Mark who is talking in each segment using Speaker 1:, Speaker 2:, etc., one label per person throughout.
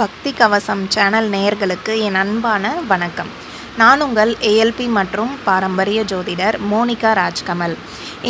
Speaker 1: பக்தி கவசம் சேனல் நேயர்களுக்கு என் அன்பான வணக்கம். நான் உங்கள் ஏஎல்பி மற்றும் பாரம்பரிய ஜோதிடர் மோனிகா ராஜ்கமல்.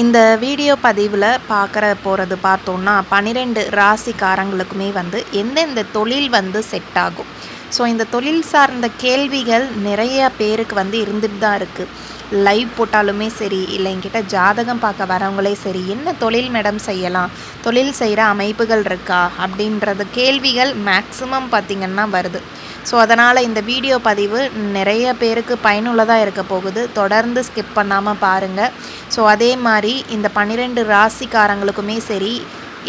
Speaker 1: இந்த வீடியோ பதிவில் பார்க்குற போகிறது பார்த்தோன்னா பன்னிரெண்டு ராசிக்காரங்களுக்குமே வந்து எந்தெந்த தொழில் வந்து செட் ஆகும். ஸோ இந்த தொழில் சார்ந்த கேள்விகள் நிறைய பேருக்கு வந்து இருந்துட்டு தான் இருக்குது லைவ் போட்டாலுமே சரி இல்லை என்கிட்ட ஜாதகம் பார்க்க வரவங்களே சரி என்ன தொழில் மேடம் செய்யலாம்? தொழில் செய்கிற அமைப்புகள் இருக்கா? அப்படின்றது கேள்விகள் மேக்ஸிமம் பார்த்திங்கன்னா வருது. ஸோ அதனால் இந்த வீடியோ பதிவு நிறைய பேருக்கு பயனுள்ளதாக இருக்க போகுது. தொடர்ந்து ஸ்கிப் பண்ணாமல் பாருங்கள் ஸோ அதே மாதிரி இந்த பன்னிரெண்டு ராசிக்காரங்களுக்குமே சரி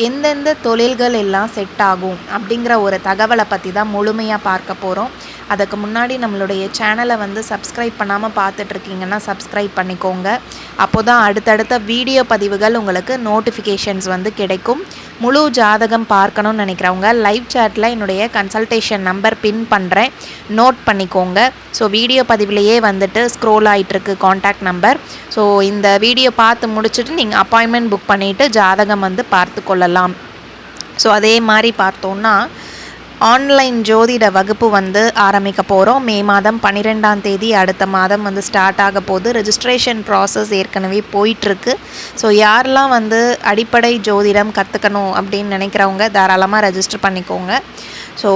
Speaker 1: எந்தெந்த தொழில்கள் எல்லாம் செட் ஆகும் அப்படிங்கிற ஒரு தகவலை பற்றி தான் முழுமையாக பார்க்க போகிறோம் அதுக்கு முன்னாடி நம்மளுடைய சேனலை வந்து சப்ஸ்கிரைப் பண்ணாமல் பார்த்துட்ருக்கீங்கன்னா சப்ஸ்கிரைப் பண்ணிக்கோங்க. அப்போ தான் அடுத்தடுத்த வீடியோ பதிவுகள் உங்களுக்கு நோட்டிஃபிகேஷன்ஸ் வந்து கிடைக்கும். முழு ஜாதகம் பார்க்கணும்னு நினைக்கிறவங்க லைவ் சேட்டில் என்னுடைய கன்சல்டேஷன் நம்பர் பின் பண்ணுறேன் நோட் பண்ணிக்கோங்க. ஸோ வீடியோ பதிவிலேயே வந்துட்டு ஸ்க்ரோல் ஆகிட்டுருக்கு காண்டாக்ட் நம்பர் ஸோ இந்த வீடியோ பார்த்து முடிச்சுட்டு நீங்கள் அப்பாயின்மெண்ட் புக் பண்ணிவிட்டு ஜாதகம் வந்து பார்த்து கொள்ளலாம். ஸோ அதே மாதிரி பார்த்தோன்னா ஆன்லைன் ஜோதிட வகுப்பு வந்து ஆரம்பிக்க போகிறோம் மே மாதம் பன்னிரெண்டாம் தேதி அடுத்த மாதம் வந்து ஸ்டார்ட் ஆக போகுது. ரெஜிஸ்ட்ரேஷன் ப்ராசஸ் ஏற்கனவே போயிட்டுருக்கு. ஸோ யாரெல்லாம் வந்து அடிப்படை ஜோதிடம் கற்றுக்கணும் அப்படின்னு நினைக்கிறவங்க தாராளமாக ரெஜிஸ்டர் பண்ணிக்கோங்க. ஸோ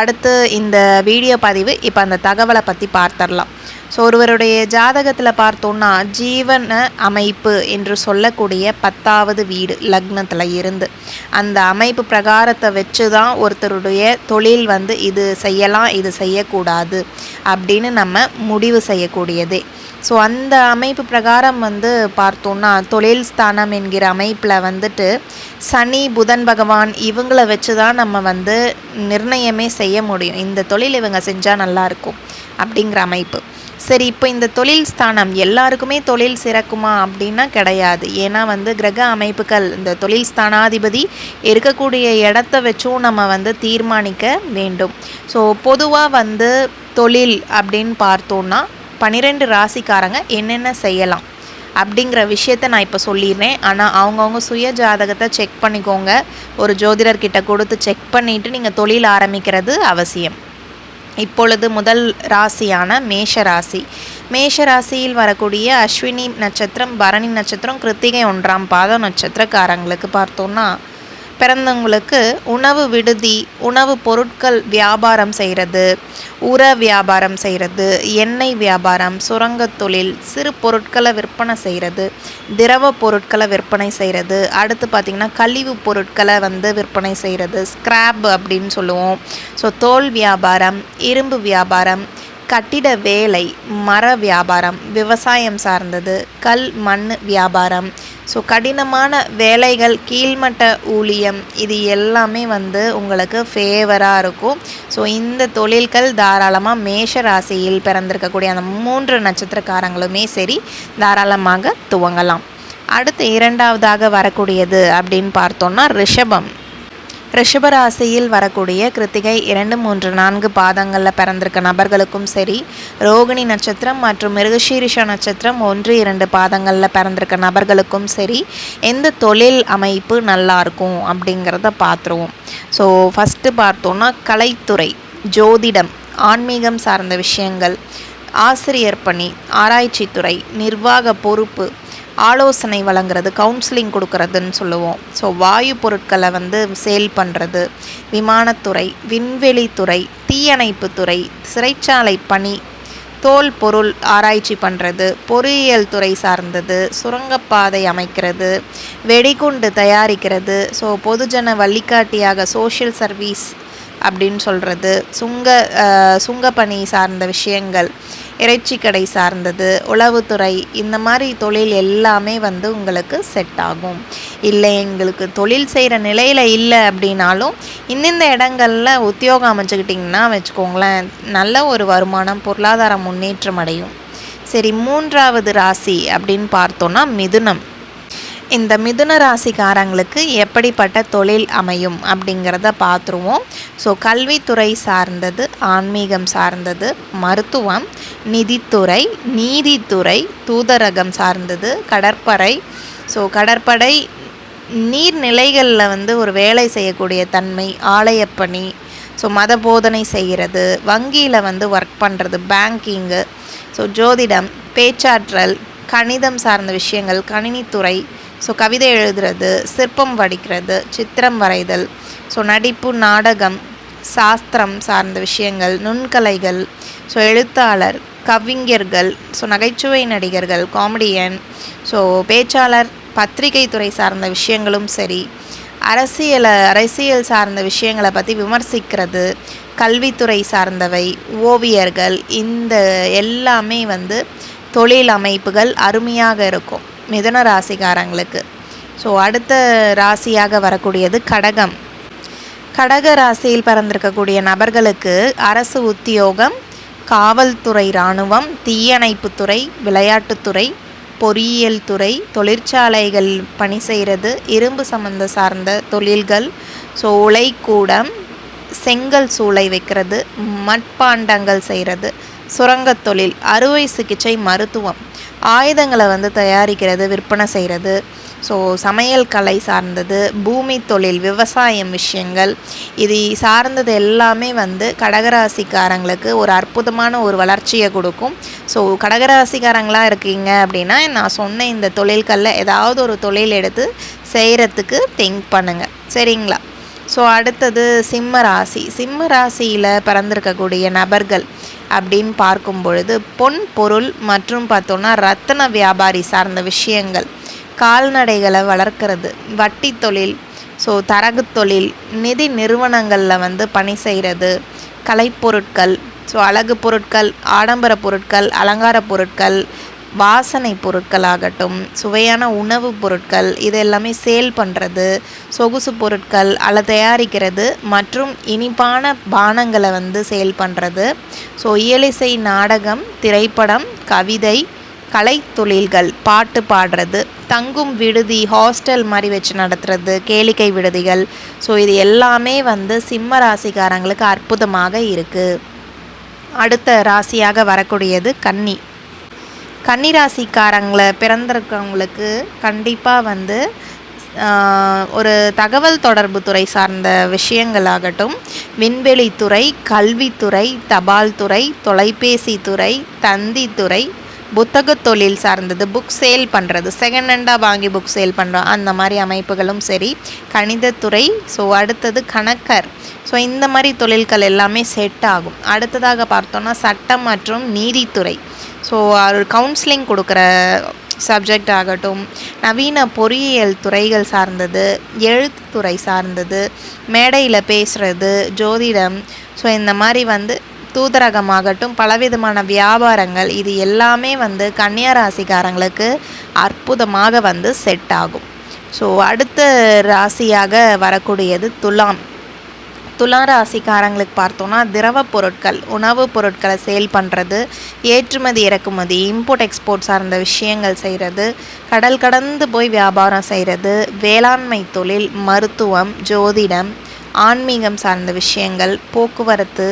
Speaker 1: அடுத்து இந்த வீடியோ பதிவு இப்போ அந்த தகவலை பற்றி பார்த்துடலாம். ஸோ ஒருவருடைய ஜாதகத்தில் பார்த்தோன்னா ஜீவன அமைப்பு என்று சொல்லக்கூடிய பத்தாவது வீடு லக்னத்தில் இருந்து. அந்த அமைப்பு பிரகாரத்தை வச்சு தான் ஒருத்தருடைய தொழில் வந்து இது செய்யலாம் இது செய்யக்கூடாது அப்படின்னு நம்ம முடிவு செய்யக்கூடியதே. ஸோ அந்த அமைப்பு பிரகாரம் வந்து பார்த்தோன்னா தொழில் ஸ்தானம் என்கிற அமைப்பில் வந்துட்டு சனி புதன் பகவான் இவங்களை வச்சு தான் நம்ம வந்து நிர்ணயமே செய்ய முடியும். இந்த தொழில் இவங்க செஞ்சால் நல்லாயிருக்கும் அப்படிங்கிற அமைப்பு. சரி இப்போ இந்த தொழில் ஸ்தானம் எல்லாருக்குமே தொழில் சிறக்குமா அப்படின்னா கிடையாது. ஏன்னா வந்து கிரக அமைப்புகள் இந்த தொழில் ஸ்தானாதிபதி இருக்கக்கூடிய இடத்த வச்சும் நம்ம வந்து தீர்மானிக்க வேண்டும். ஸோ பொதுவாக வந்து தொழில் அப்படின்னு பார்த்தோன்னா பன்னிரெண்டு ராசிக்காரங்க என்னென்ன செய்யலாம் அப்படிங்கிற விஷயத்த நான் இப்போ சொல்லிடுறேன். ஆனால் அவங்கவுங்க சுய ஜாதகத்தை செக் பண்ணிக்கோங்க. ஒரு ஜோதிடர்கிட்ட கொடுத்து செக் பண்ணிவிட்டு நீங்கள் தொழில் ஆரம்பிக்கிறது அவசியம். இப்பொழுது முதல் ராசியான மேஷ ராசி. மேஷ ராசியில் வரக்கூடிய அஸ்வினி நட்சத்திரம் பரணி நட்சத்திரம் கிருத்திகை ஒன்றாம் பாத நட்சத்திரக்காரங்களுக்கு பார்த்தோன்னா பிறந்தவங்களுக்கு உணவு விடுதி உணவு பொருட்கள் வியாபாரம் செய்கிறது. உர வியாபாரம் செய்கிறது. எண்ணெய் வியாபாரம் சுரங்க தொழில் சிறு பொருட்களை விற்பனை செய்கிறது. திரவ பொருட்களை விற்பனை செய்கிறது. அடுத்து பார்த்திங்கன்னா கழிவு பொருட்களை வந்து விற்பனை செய்கிறது. ஸ்க்ராப் அப்படின்னு சொல்லுவோம். ஸோ தோல் வியாபாரம் இரும்பு வியாபாரம் கட்டிட வேலை மர வியாபாரம் விவசாயம் சார்ந்தது கல் மண் வியாபாரம். ஸோ கடினமான வேலைகள் கீழ்மட்ட ஊழியம் இது எல்லாமே வந்து உங்களுக்கு ஃபேவராக இருக்கும். ஸோ இந்த தொழில்கள் தாராளமாக மேஷ ராசியில் பிறந்திருக்கக்கூடிய அந்த மூன்று நட்சத்திரக்காரங்களுமே சரி தாராளமாக துவங்கலாம். அடுத்து இரண்டாவதாக வரக்கூடியது அப்படின்னு பார்த்தோன்னா ரிஷபம். ரிஷபராசியில் வரக்கூடிய கிருத்திகை இரண்டு மூன்று நான்கு பாதங்களில் பிறந்திருக்க நபர்களுக்கும் சரி ரோகிணி நட்சத்திரம் மற்றும் மிருகசீரிஷ நட்சத்திரம் ஒன்று இரண்டு பாதங்களில் பிறந்திருக்க நபர்களுக்கும் சரி எந்த தொழில் அமைப்பு நல்லாயிருக்கும் அப்படிங்கிறத பார்த்துருவோம் ஸோ ஃபஸ்ட்டு பார்த்தோன்னா கலைத்துறை ஜோதிடம் ஆன்மீகம் சார்ந்த விஷயங்கள் ஆசிரியர் பணி ஆராய்ச்சித்துறை நிர்வாக பொறுப்பு ஆலோசனை வழங்குறது கவுன்சிலிங் கொடுக்கறதுன்னு சொல்லுவோம். ஸோ வாயு பொருட்களை வந்து சேல் பண்ணுறது விமானத்துறை விண்வெளித்துறை தீயணைப்புத்துறை சிறைச்சாலை பணி தோல் பொருள் ஆராய்ச்சி பண்ணுறது பொறியியல் துறை சார்ந்தது சுரங்கப்பாதை அமைக்கிறது வெடிகுண்டு தயாரிக்கிறது. ஸோ பொதுஜன வழிகாட்டியாக சோஷியல் சர்வீஸ் அப்படின்னு சொல்கிறது சுங்க சுங்கப்பணி சார்ந்த விஷயங்கள் இறைச்சி கடை சார்ந்தது உளவுத்துறை இந்த மாதிரி தொழில் எல்லாமே வந்து உங்களுக்கு செட் ஆகும். இல்லை எங்களுக்கு தொழில் செய்கிற நிலையில் இல்லை அப்படின்னாலும் இந்தந்த இடங்களில் உத்தியோகம் அமைச்சுக்கிட்டிங்கன்னா வச்சுக்கோங்களேன் நல்ல ஒரு வருமானம் பொருளாதார முன்னேற்றம் அடையும். சரி மூன்றாவது ராசி அப்படின்னு பார்த்தோன்னா மிதுனம். இந்த மிதுன ராசிக்காரங்களுக்கு எப்படிப்பட்ட தொழில் அமையும் அப்படிங்கிறத பார்த்துருவோம். ஸோ கல்வித்துறை சார்ந்தது ஆன்மீகம் சார்ந்தது மருத்துவம் நிதித்துறை நீதித்துறை தூதரகம் சார்ந்தது கடற்படை. ஸோ கடற்படை நீர்நிலைகளில் வந்து ஒரு வேலை செய்யக்கூடிய தன்மை ஆலயப்பணி ஸோ மத போதனை செய்கிறது வங்கியில் வந்து ஒர்க் பண்ணுறது பேங்கிங்கு ஸோ ஜோதிடம் பேச்சாற்றல் கணிதம் சார்ந்த விஷயங்கள் கணினித்துறை ஸோ கவிதை எழுதுறது சிற்பம் வடிக்கிறது சித்திரம் வரைதல் ஸோ நடிப்பு நாடகம் சாஸ்திரம் சார்ந்த விஷயங்கள் நுண்கலைகள் ஸோ எழுத்தாளர் கவிஞர்கள் ஸோ நகைச்சுவை நடிகர்கள் காமெடியன் ஸோ பேச்சாளர் பத்திரிகை துறை சார்ந்த விஷயங்களும் சரி அரசியலை அரசியல் சார்ந்த விஷயங்களை பற்றி விமர்சிக்கிறது கல்வித்துறை சார்ந்தவை ஓவியர்கள் இந்த எல்லாமே வந்து தொழில் அமைப்புகள் அருமையாக இருக்கும் மிதன ராசிக்காரங்களுக்கு. ஸோ அடுத்த ராசியாக வரக்கூடியது கடகம். கடக ராசியில் பிறந்திருக்கக்கூடிய நபர்களுக்கு அரசு உத்தியோகம் காவல்துறை இராணுவம் தீயணைப்புத்துறை விளையாட்டுத்துறை பொறியியல் துறை தொழிற்சாலைகள் பணி செய்கிறது இரும்பு சம்மந்த சார்ந்த தொழில்கள் ஸோ உலைக்கூடம் செங்கல் சூளை வைக்கிறது மட்பாண்டங்கள் செய்கிறது. சுரங்கத் தொழில் அறுவை சிகிச்சை மருத்துவம். ஆயுதங்களை வந்து தயாரிக்கிறது விற்பனை செய்கிறது. ஸோ சமையல் கலை சார்ந்தது பூமி தொழில் விவசாயம் விஷயங்கள். இது சார்ந்தது எல்லாமே வந்து கடகராசிக்காரங்களுக்கு ஒரு அற்புதமான ஒரு வளர்ச்சியை கொடுக்கும். ஸோ கடகராசிக்காரங்களாக இருக்கீங்க அப்படின்னா நான் சொன்ன இந்த தொழில்களில் ஏதாவது ஒரு தொழில் எடுத்து செய்கிறதுக்கு திங்க் பண்ணுங்கள் சரிங்களா? ஸோ அடுத்தது சிம்ம ராசி. சிம்ம ராசியில் பிறந்திருக்கக்கூடிய நபர்கள். அப்படின்னு பார்க்கும் பொழுது பொன் பொருள் மற்றும் பார்த்தோன்னா ரத்தன வியாபாரி சார்ந்த விஷயங்கள் கால்நடைகளை வளர்க்குறது வட்டி தொழில் ஸோ தரகு தொழில் நிதி நிறுவனங்களில் வந்து பணி செய்கிறது கலைப்பொருட்கள் ஸோ அழகு பொருட்கள் ஆடம்பர பொருட்கள் அலங்கார பொருட்கள் வாசனை பொருட்களாகட்டும் சுவையான உணவு பொருட்கள் இது எல்லாமே சேல் பண்ணுறது சொகுசு பொருட்கள் அல்ல தயாரிக்கிறது மற்றும் இனிப்பான பானங்களை வந்து சேல் பண்ணுறது ஸோ இயலிசை நாடகம் திரைப்படம் கவிதை கலைத்தொழில்கள் பாட்டு பாடுறது தங்கும் விடுதி ஹாஸ்டல் மாதிரி வச்சு நடத்துறது கேளிக்கை விடுதிகள். ஸோ இது எல்லாமே வந்து சிம்ம ராசிக்காரங்களுக்கு அற்புதமாக இருக்குது அடுத்த ராசியாக வரக்கூடியது கன்னி. கன்னி ராசிக்காரங்களை பிறந்திருக்கவங்களுக்கு கண்டிப்பாக வந்து ஒரு தகவல் தொடர்பு துறை சார்ந்த விஷயங்களாகட்டும் விண்வெளித்துறை கல்வித்துறை தபால் துறை தொலைபேசி துறை தந்தித்துறை புத்தக தொழில் சார்ந்தது புக் சேல் பண்ணுறது செகண்ட் ஹேண்டாக வாங்கி புக் சேல் பண்ணுறோம் அந்த மாதிரி அமைப்புகளும் சரி கணிதத்துறை ஸோ அடுத்தது கணக்கர். ஸோ இந்த மாதிரி தொழில்கள் எல்லாமே செட் ஆகும். அடுத்ததாக பார்த்தோன்னா சட்டம் மற்றும் நீதித்துறை. ஸோ கவுன்சிலிங் கொடுக்குற சப்ஜெக்ட் ஆகட்டும் நவீன பொறியியல் துறைகள் சார்ந்தது எழுத்துத்துறை சார்ந்தது மேடையில் பேசுகிறது ஜோதிடம் ஸோ இந்த மாதிரி வந்து தூதரகமாகட்டும் பலவிதமான வியாபாரங்கள் இது எல்லாமே வந்து கன்னியா அற்புதமாக வந்து செட் ஆகும். ஸோ அடுத்த ராசியாக வரக்கூடியது துலாம். துலா ராசிக்காரங்களுக்கு பார்த்தோன்னா திரவ பொருட்கள் உணவுப் பொருட்களை சேல் பண்ணுறது ஏற்றுமதி இறக்குமதி இம்போர்ட் எக்ஸ்போர்ட் சார்ந்த விஷயங்கள் செய்கிறது கடல் கடந்து போய் வியாபாரம் செய்கிறது வேளாண்மை தொழில் மருத்துவம் ஜோதிடம் ஆன்மீகம் சார்ந்த விஷயங்கள் போக்குவரத்து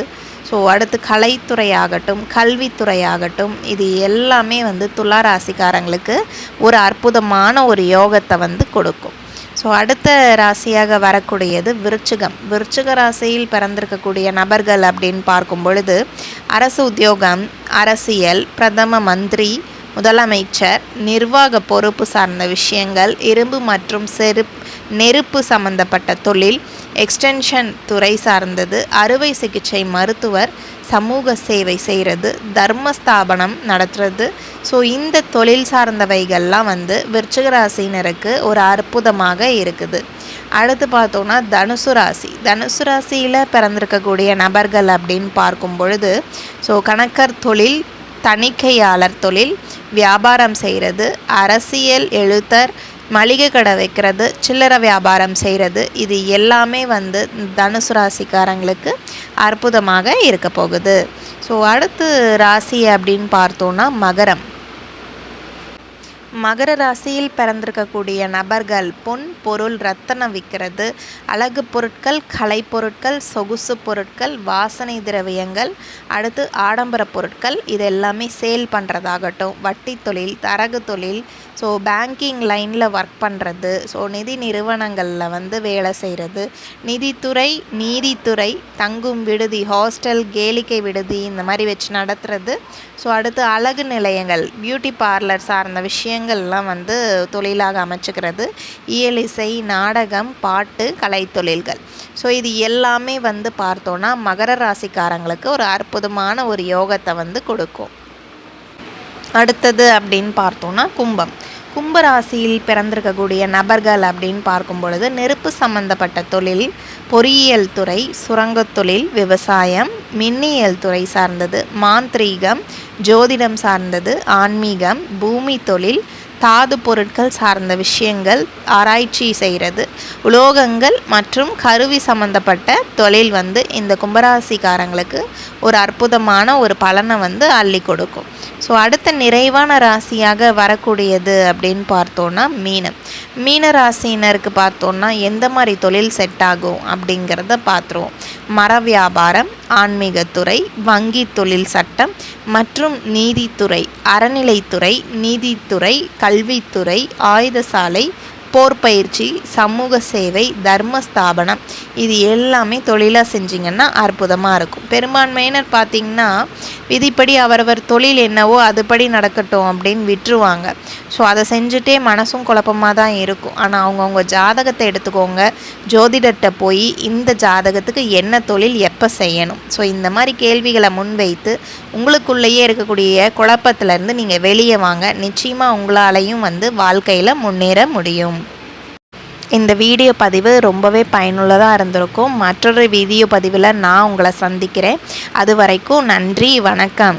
Speaker 1: ஸோ அடுத்து கலைத்துறையாகட்டும் கல்வித்துறையாகட்டும் இது எல்லாமே வந்து துலா ராசிக்காரங்களுக்கு ஒரு அற்புதமான ஒரு யோகத்தை வந்து கொடுக்கும். ஸோ அடுத்த ராசியாக வரக்கூடியது விருச்சிகம். விருச்சிக ராசியில் பிறந்திருக்கக்கூடிய நபர்கள் அப்படின்னு பார்க்கும் பொழுது அரசு உத்தியோகம் அரசியல் பிரதம மந்திரி முதலமைச்சர் நிர்வாக பொறுப்பு சார்ந்த விஷயங்கள் இரும்பு மற்றும் செருப் நெருப்பு சம்பந்தப்பட்ட தொழில் எக்ஸ்டென்ஷன் துறை சார்ந்தது அறுவை சிகிச்சை மருத்துவர் சமூக சேவை செய்கிறது தர்மஸ்தாபனம் நடத்துறது. ஸோ இந்த தொழில் சார்ந்தவைகள்லாம் வந்து விருச்சிகராசினருக்கு ஒரு அற்புதமாக இருக்குது. அடுத்து பார்த்தோன்னா தனுசு ராசி. தனுசு ராசியில் பிறந்திருக்கக்கூடிய நபர்கள் அப்படின்னு பார்க்கும் பொழுது ஸோ கணக்கர் தொழில் தணிக்கையாளர் தொழில் வியாபாரம் செய்கிறது அரசியல் எழுத்தர் மளிகை கடை வைக்கிறது சில்லறை வியாபாரம் செய்கிறது இது எல்லாமே வந்து தனுசு ராசிக்காரங்களுக்கு அற்புதமாக இருக்க போகுது. ஸோ அடுத்து ராசி அப்படின்னு பார்த்தோன்னா மகரம். மகர ராசியில் பிறந்திருக்கக்கூடிய நபர்கள் பொன் பொருள் ரத்தனம் விற்கிறது அழகு பொருட்கள் கலை பொருட்கள் சொகுசு பொருட்கள் வாசனை திரவியங்கள் அடுத்து ஆடம்பர பொருட்கள் இது எல்லாமே சேல் பண்ணுறதாகட்டும் வட்டி தொழில் தரகு தொழில் ஸோ பேங்கிங் லைனில் ஒர்க் பண்ணுறது ஸோ நிதி நிறுவனங்களில் வந்து வேலை செய்கிறது நிதித்துறை நீதித்துறை தங்கும் விடுதி ஹாஸ்டல் கேளிக்கை விடுதி இந்த மாதிரி வச்சு நடத்துறது. ஸோ அடுத்து அழகு நிலையங்கள் பியூட்டி பார்லர் சார்ந்த விஷயங்கள்லாம் வந்து தொழிலாக அமைச்சுக்கிறது. இயலிசை நாடகம் பாட்டு கலைத்தொழில்கள். ஸோ இது எல்லாமே வந்து பார்த்தோன்னா மகர ராசிக்காரங்களுக்கு ஒரு அற்புதமான ஒரு யோகத்தை வந்து கொடுக்கும். அடுத்தது அப்படின்னு பார்த்தோன்னா கும்பம். கும்பராசியில் பிறந்திருக்கக்கூடிய நபர்கள் அப்படின்னு பார்க்கும் பொழுது நெருப்பு சம்பந்தப்பட்ட தொழில் பொறியியல் துறை சுரங்கத் தொழில் விவசாயம் மின்னியல் துறை சார்ந்தது மாந்திரீகம் ஜோதிடம் சார்ந்தது ஆன்மீகம் பூமி தொழில் தாது பொருட்கள் சார்ந்த விஷயங்கள் ஆராய்ச்சி செய்கிறது. உலோகங்கள் மற்றும் கருவி சம்மந்தப்பட்ட தொழில் வந்து இந்த கும்பராசிக்காரங்களுக்கு ஒரு அற்புதமான ஒரு பலனை வந்து அள்ளி கொடுக்கும். ஸோ அடுத்த நிறைவான ராசியாக வரக்கூடியது அப்படின்னு பார்த்தோன்னா மீனம். மீன ராசினருக்கு பார்த்தோன்னா எந்த மாதிரி தொழில் செட் ஆகும் அப்படிங்கிறத பார்த்துருவோம். மர வியாபாரம் ஆன்மீகத்துறை வங்கி தொழில் சட்டம் மற்றும் நீதித்துறை அறநிலைத்துறை நீதித்துறை கல்வித்துறை ஆயுதசாலை போர் பயிற்சி சமூக சேவை தர்ம ஸ்தாபனம். இது எல்லாமே தொழிலாக செஞ்சிங்கன்னா அற்புதமாக இருக்கும். பெரும்பான்மையினர் பார்த்திங்கன்னா விதிப்படி அவரவர் தொழில் என்னவோ அதுபடி நடக்கட்டும் அப்படின்னு விட்டுருவாங்க. ஸோ அதை செஞ்சுட்டே மனசும் குழப்பமாக தான் இருக்கும். ஆனால் அவங்கவுங்க ஜாதகத்தை எடுத்துக்கோங்க. ஜோதிடர்கிட்ட போய் இந்த ஜாதகத்துக்கு என்ன தொழில் எப்போ செய்யணும்? ஸோ இந்த மாதிரி கேள்விகளை முன்வைத்து உங்களுக்குள்ளேயே இருக்கக்கூடிய குழப்பத்திலேருந்து நீங்கள் வெளியே வாங்க. நிச்சயமாக உங்களாலையும் வந்து வாழ்க்கையில் முன்னேற முடியும். இந்த வீடியோ பதிவு ரொம்பவே பயனுள்ளதாக இருந்திருக்கும். மற்றொரு வீடியோ பதிவில் நான் உங்களை சந்திக்கிறேன். அது வரைக்கும் நன்றி வணக்கம்.